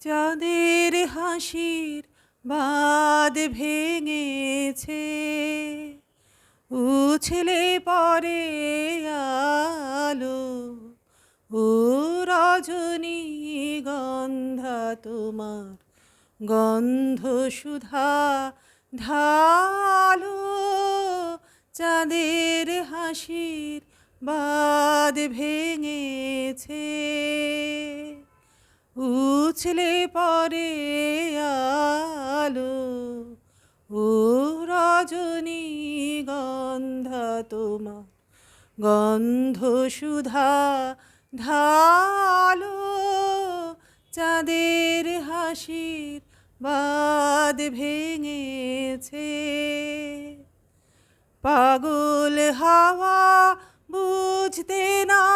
চাঁদের হাসির বাদ ভেঙেছে। উছলে পরে আলো, ও রজনী গন্ধা তোমার গন্ধ সুধা ঢালো। চাঁদের হাসির বাদ ভেঙেছে। উছলে পরে আলো, ও রজনী গন্ধা তোমার গন্ধ সুধা ঢালো চাঁদের হাসির বাদ ভেঙেছে। পাগল হাওয়া বুঝতে না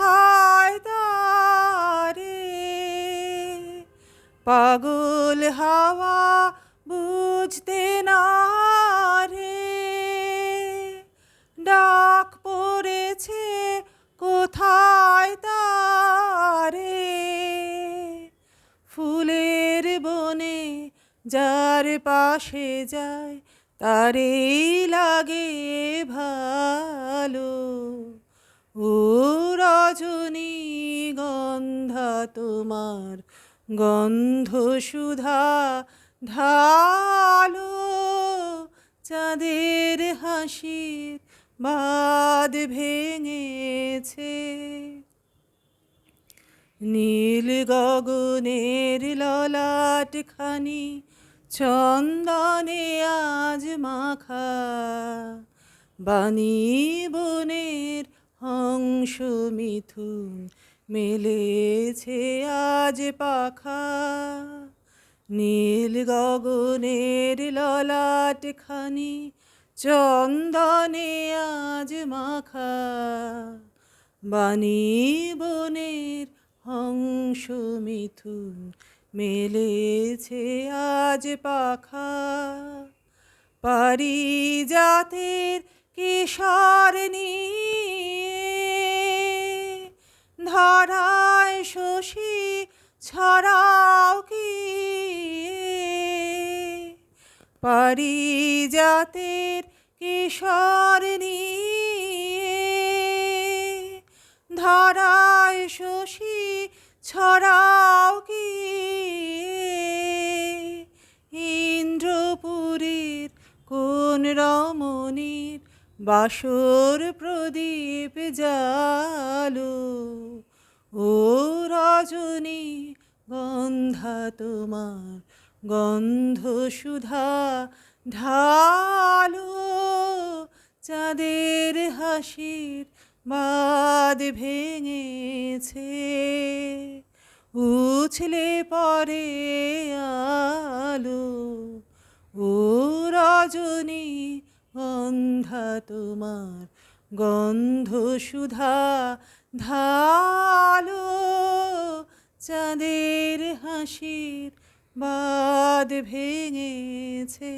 কোথায় পাগল হাওয়া বুঝতে না রে, ডাক পড়েছে কোথায় তারে, ফুলের বনে যার পাশে যায় তারে লাগে ভালো, ও তোমার গন্ধ সুধা ঢালো, চাঁদের হাসির বাদ ভেঙেছে। নীল গগনের ললাট খানি চন্দনে আজ মাখা। বাণী বনের হংস মিথুন মেলেছে আজ পাখা, নীল গগনের ললাট খানি, চন্দনে আজ মাখা। বাণী বনের হংস মিথুন, মেলেছে আজ পাখা। পারি জাতের কিশোর নিয়ে শশী ছড়াও কি? পারিজাতের কিশোর নিয়ে ধরায় শশী ছড়াও কি? ইন্দ্রপুরীর কোন রমণীর বাসর প্রদীপ জালো? ও রজনী, গন্ধা তোমার, গন্ধ সুধা ঢালো। চাঁদের হাসির বাদ ভেঙেছে। উছলে পরে আলো। ও রজনী, গন্ধা তোমার গন্ধ সুধা ধালো চাঁদের হাসির বাদ ভেঙেছে।